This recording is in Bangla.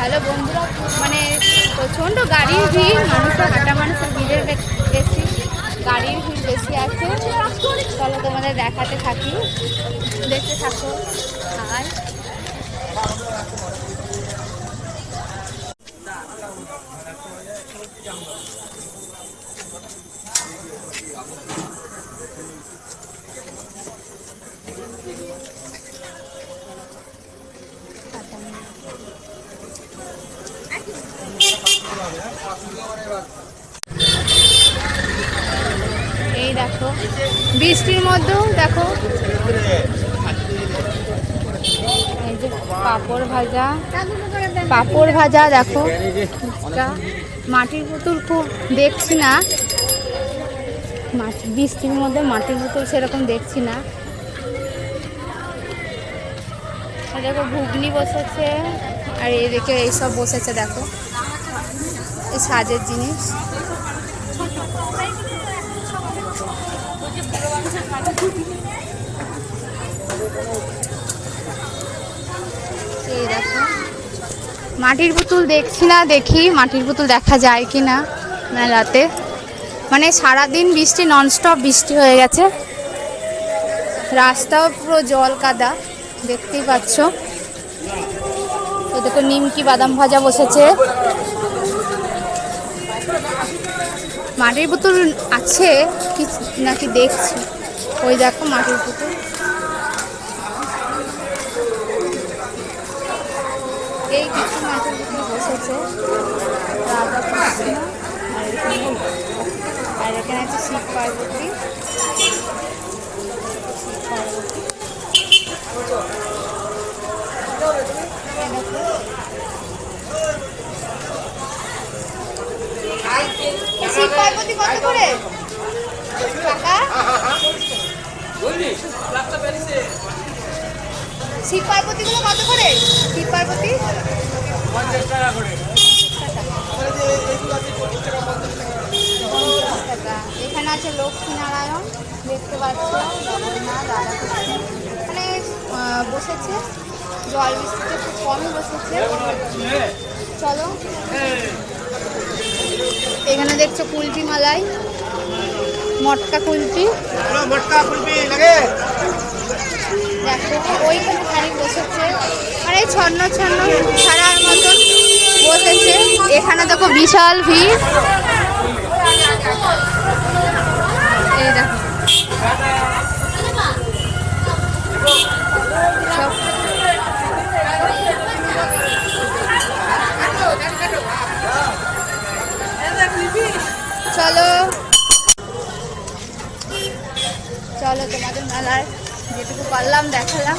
হ্যালো বন্ধুরা মানে প্রচণ্ড গাড়ির ভিড় মানুষের হাঁটা মানুষের ভিড়ের বেশি, গাড়ির ভিড় বেশি আছে। চলো তোমাদের দেখাতে থাকি, দেখতে থাকো। আর এই দেখো। বৃষ্টির মধ্যেও দেখো। এই যে পাপড় ভাজা। পাপড় ভাজা, দেখো। মাটির বোতল খুব দেখছি না। মাটি বৃষ্টির মধ্যে মাটির বোতল সেরকম দেখছি না। দেখো ঘুগনি বসেছে। আর এদিকে এইসব বসেছে, দেখো। এই সাজের জিনিস। মাটির পুতুল দেখছি না, দেখি মাটির পুতুল দেখা যায় কি না মেলাতে। মানে সারাদিন বৃষ্টি ননস্টপ বৃষ্টি হয়ে গেছে। রাস্তাও পুরো জল কাদা, দেখতেই পাচ্ছ। এই দেখো নিমকি বাদাম ভাজা বসেছে। মাটির পুতুল আছে কি নাকি দেখছি। ওই দেখো মাটির পুতুল এই কিছু মাটির পুতুল বসেছে। আর এখানে আছে শিব পার্বতী শিব পার্বতী। শিব পার্বতী কত করে? শিব পার্বতী কত করে? শিব পার্বতী। এখানে আছে লক্ষ্মী নারায়ণ, দেখতে পাচ্ছ, জগন্নাথ, রাধাকৃষ্ণ। বসেছে। জল বৃষ্টিতে খুব কমই বসেছে। চলো। এখানে দেখছ কুলপি মালাই মটকা কুলপি মটকা কুলপি লাগে? বসেছে। ছন্ন ছন্ন ছাড়ার মতন বসেছে। এখানে দেখো বিশাল ভিড়। এই দেখো। চলো। চলো তোমাদের মেলার যেটুকু পারলাম দেখালাম।